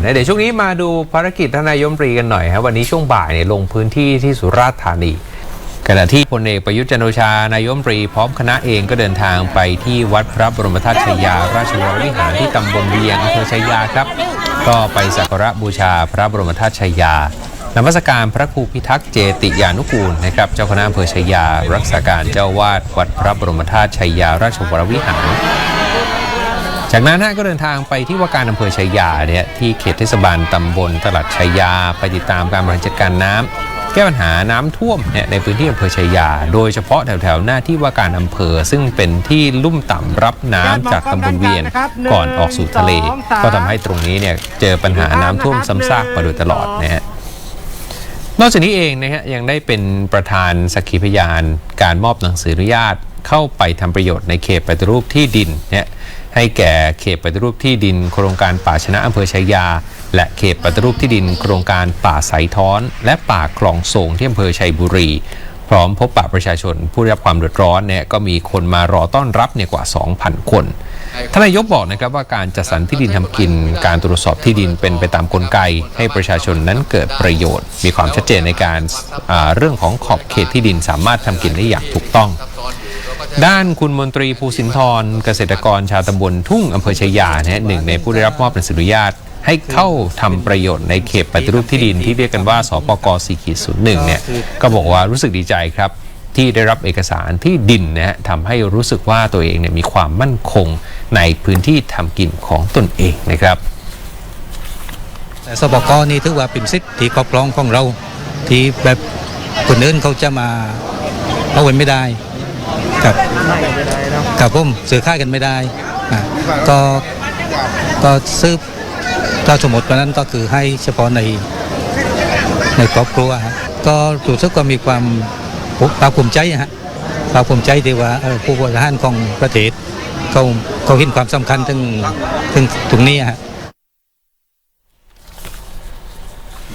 เดี๋ยวช่วงนี้มาดูภารกิจทนายกรัฐมนตรีกันหน่อยครับวันนี้ช่วงบ่ายเนี่ยลงพื้นที่ที่สุราษฎร์ธานีขณะที่พลเอกประยุทธ์จันโอชานายกรัฐมนตรีพร้อมคณะเองก็เดินทางไปที่วัดพระบรมธาตุชยา ราชวรวิหารที่ตำบลเวียงอำเภอชยาครับ ก็ไปสักการะบูชาพระบรมธาตุชยานมัสการพระครูพิทักษ์เจติยานุกูลนะครับเจ้าคณะอำเภอชยา รักษาการเจ้าวาดวัดพระบรมธาตุชยา ราชวรวิหาร จากนั้นฮะก็เดินทางไปที่ว่าการอำเภอชัยยาเนี่ยที่เขตเทศบาลตำบลตลาดชัยยาไปติดตามการบริหารจัดการน้ำแก้ปัญหาน้ำท่วมเนี่ยในพื้นที่อำเภอชัยยา โดยเฉพาะแถวๆหน้าที่ว่าการอำเภอซึ่งเป็นที่ลุ่มต่ำรับน้ำจากตำบลเวียนก่อนออกสู่ทะเล ก็ทำให้ตรงนี้เนี่ยเจอปัญหาน้ำท่วมซ้ำซากมาโดยตลอดนะฮะนอกจากนี้เองนะฮะยังได้เป็นประธานสักขีพยานการมอบหนังสืออนุญาต เข้าไปทำประโยชน์ในเขตปฏิรูปที่ดินเนี่ยให้แก่เขตปฏิรูปที่ดิน โครงการป่าชนะอำเภอชัยา และเขตปฏิรูปที่ดิน โครงการป่าสายท้อน และป่าคลองโสงที่อำเภอชัยบุรี พร้อมพบปะประชาชนผู้ได้รับความเดือดร้อนเนี่ยก็มีคนมารอต้อนรับเนี่ยกว่า 2,000 คนทนายกบอกนะครับว่าการจัดสรรที่ดินทำกิน การตรวจสอบที่ดินเป็นไปตามกลไก ให้ประชาชนนั้นเกิดประโยชน์ มีความชัดเจนในการเรื่องของขอบเขตที่ดินสามารถทำกินได้อย่างถูกต้อง ด้านคุณมนตรีภูสินทรเกษตรกรชาวตำบลทุ่งอำเภอชายานะฮะหนึ่งในผู้ได้รับมอบหนังสืออนุญาต ให้เข้าทำประโยชน์ในเขตปฏิรูปที่ดินที่เรียกกันว่าสปก4.01เนี่ยก็บอกว่ารู้สึกดีใจครับ ที่ได้รับเอกสารที่ดินนะฮะทำให้รู้สึกว่าตัวเองเนี่ยมีความมั่นคงในพื้นที่ทำกินของตนเองนะครับ แต่สปกนี่ถือว่าเป็นสิทธิ์ที่ครอบครองของเรา ที่แบบคนอื่นเขาจะมาเอาไว้ไม่ได้ ครับครับผมซื้อค่ายกันไม่ได้ก็ก็ซื้อถ้าสมมติวันนั้นก็คือให้เฉพาะในในครอบครัวก็รู้สึกว่ามีความภาคภูมิใจฮะภาคภูมิใจที่ว่าผู้บริหารของประเทศเขาเขาเห็นความสำคัญถึงถึงตรงนี้ฮะ